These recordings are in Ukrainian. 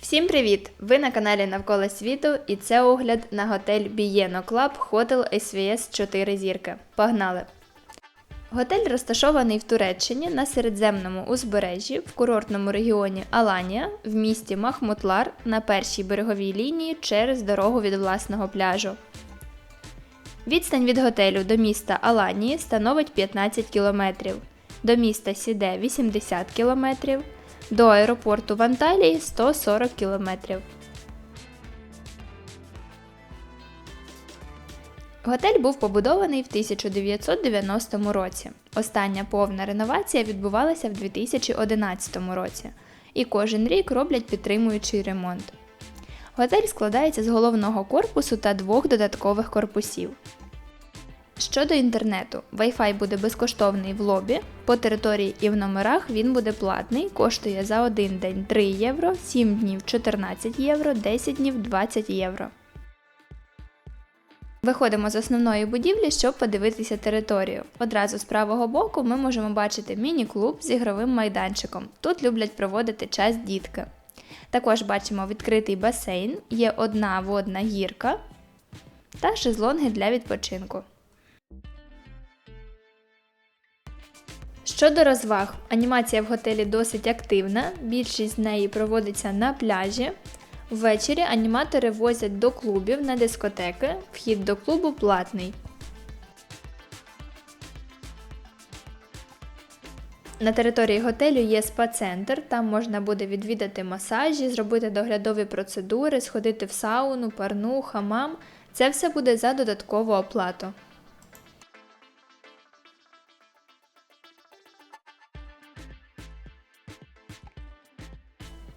Всім привіт! Ви на каналі Навколо світу і це огляд на готель Бієно Club Hotel SVS 4 зірки. Погнали! Готель розташований в Туреччині на середземному узбережжі в курортному регіоні Аланія в місті Махмутлар на першій береговій лінії через дорогу від власного пляжу. Відстань від готелю до міста Аланії становить 15 км, до міста Сіде 80 км, до аеропорту в Анталії 140 км. Готель був побудований в 1990 році. Остання повна реновація відбувалася в 2011 році, і кожен рік роблять підтримуючий ремонт. Готель складається з головного корпусу та двох додаткових корпусів. Щодо інтернету, Wi-Fi буде безкоштовний в лобі, по території і в номерах він буде платний, коштує за один день 3 євро, 7 днів 14 євро, 10 днів 20 євро. Виходимо з основної будівлі, щоб подивитися територію. Одразу з правого боку ми можемо бачити міні-клуб з ігровим майданчиком. Тут люблять проводити час дітки. Також бачимо відкритий басейн, є одна водна гірка та шезлонги для відпочинку. Щодо розваг, анімація в готелі досить активна, більшість з неї проводиться на пляжі. Ввечері аніматори возять до клубів на дискотеки, вхід до клубу платний. На території готелю є спа-центр, там можна буде відвідати масажі, зробити доглядові процедури, сходити в сауну, парну, хамам. Це все буде за додаткову оплату.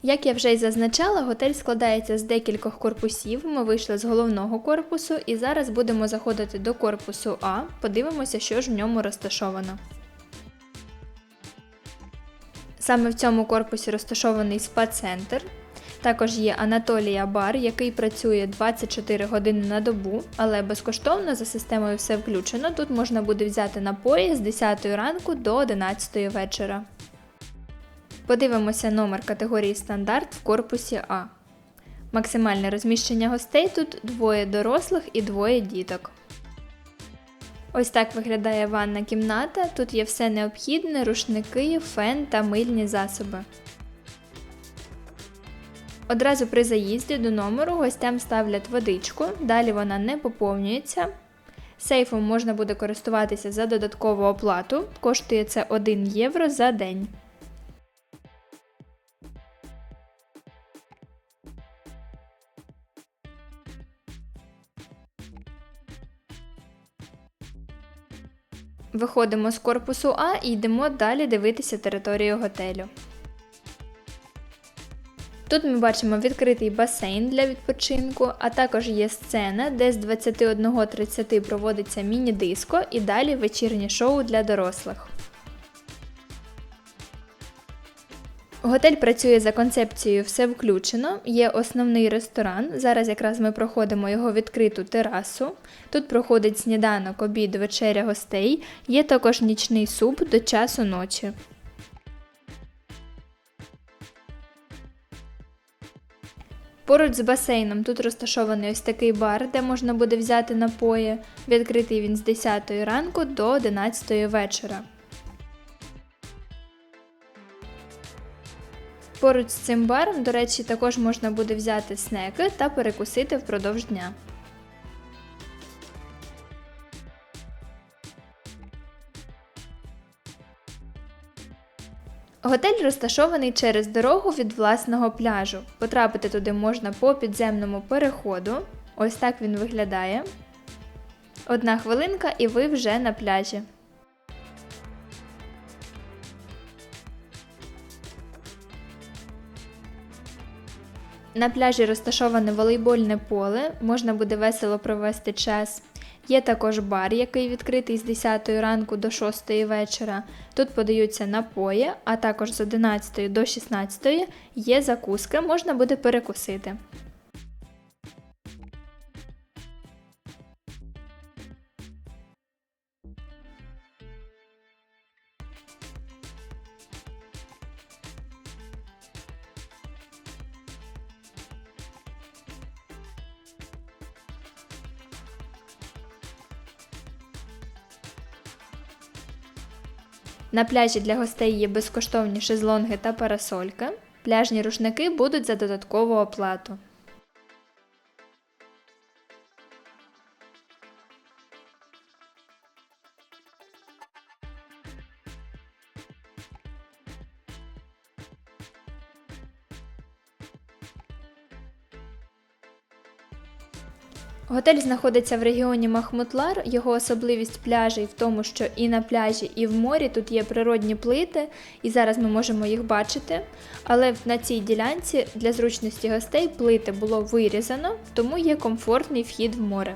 Як я вже й зазначала, готель складається з декількох корпусів. Ми вийшли з головного корпусу і зараз будемо заходити до корпусу А, подивимося, що ж в ньому розташовано. Саме в цьому корпусі розташований спа-центр. Також є Анатолія Бар, який працює 24 години на добу, але безкоштовно за системою все включено. Тут можна буде взяти напої з 10 ранку до 11 вечора. Подивимося номер категорії стандарт в корпусі А. Максимальне розміщення гостей тут двоє дорослих і двоє діток. Ось так виглядає ванна кімната. Тут є все необхідне, рушники, фен та мильні засоби. Одразу при заїзді до номеру гостям ставлять водичку, далі вона не поповнюється. Сейфом можна буде користуватися за додаткову оплату, коштує це 1 євро за день. Виходимо з корпусу А і йдемо далі дивитися територію готелю. Тут ми бачимо відкритий басейн для відпочинку, а також є сцена, де з 21.30 проводиться міні-диско і далі вечірнє шоу для дорослих. Готель працює за концепцією все включено. Є основний ресторан. Зараз якраз ми проходимо його відкриту терасу. Тут проходить сніданок, обід, вечеря гостей. Є також нічний суп до часу ночі. Поруч з басейном тут розташований ось такий бар, де можна буде взяти напої. Відкритий він з 10 ранку до 11 вечора. Поруч з цим баром, до речі, також можна буде взяти снеки та перекусити впродовж дня. Готель розташований через дорогу від власного пляжу. Потрапити туди можна по підземному переходу. Ось так він виглядає. Одна хвилинка, і ви вже на пляжі. На пляжі розташоване волейбольне поле, можна буде весело провести час. Є також бар, який відкритий з 10 ранку до 6 вечора. Тут подаються напої, а також з 11 до 16 є закуски, можна буде перекусити. На пляжі для гостей є безкоштовні шезлонги та парасольки. Пляжні рушники будуть за додаткову оплату. Готель знаходиться в регіоні Махмутлар. Його особливість пляжей в тому, що і на пляжі, і в морі тут є природні плити, і зараз ми можемо їх бачити. Але на цій ділянці для зручності гостей плити було вирізано, тому є комфортний вхід в море.